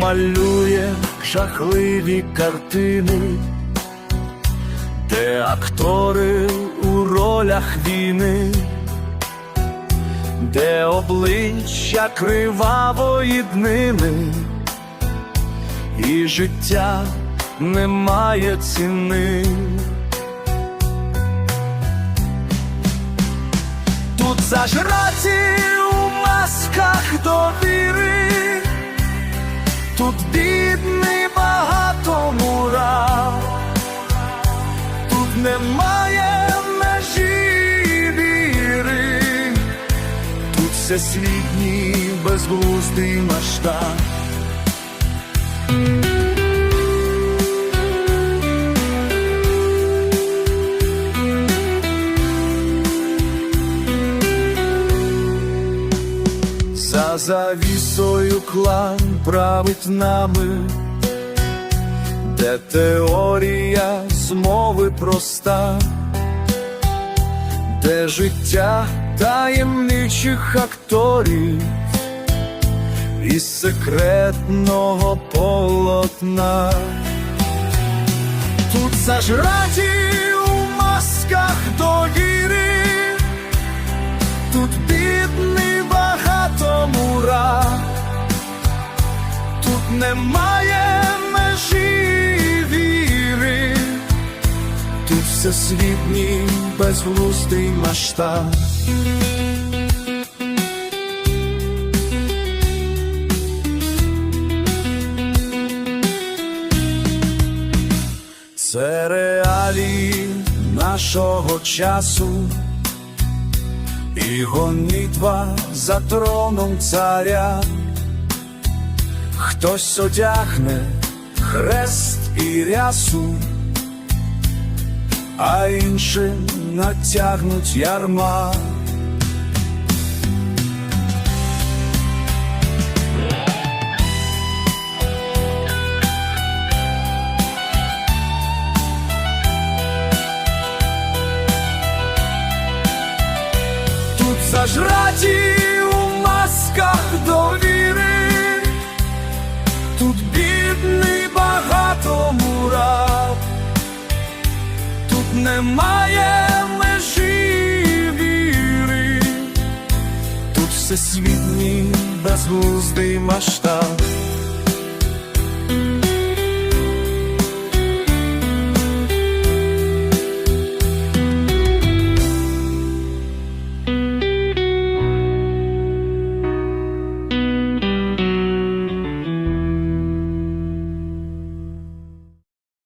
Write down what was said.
малює жахливі картини, де актори у ролях війни, де обличчя кривавої днини, і життя не має ціни. Тут зажраті у масках довіри, тут бідний багато мурав, тут немає межі віри, тут всесвітній безглуздий масштаб. За завісою клан править нами, де теорія змови проста, де життя таємничих акторів із секретного полотна. Тут зажраті немає межі віри, тут всесвітній безглуздий масштаб. Це реалії нашого часу і гонитва за троном царя. Хтось одягне хрест і рясу, а інші натягнуть ярма. Тут немає межі віри, тут всесвітній безглуздий масштаб.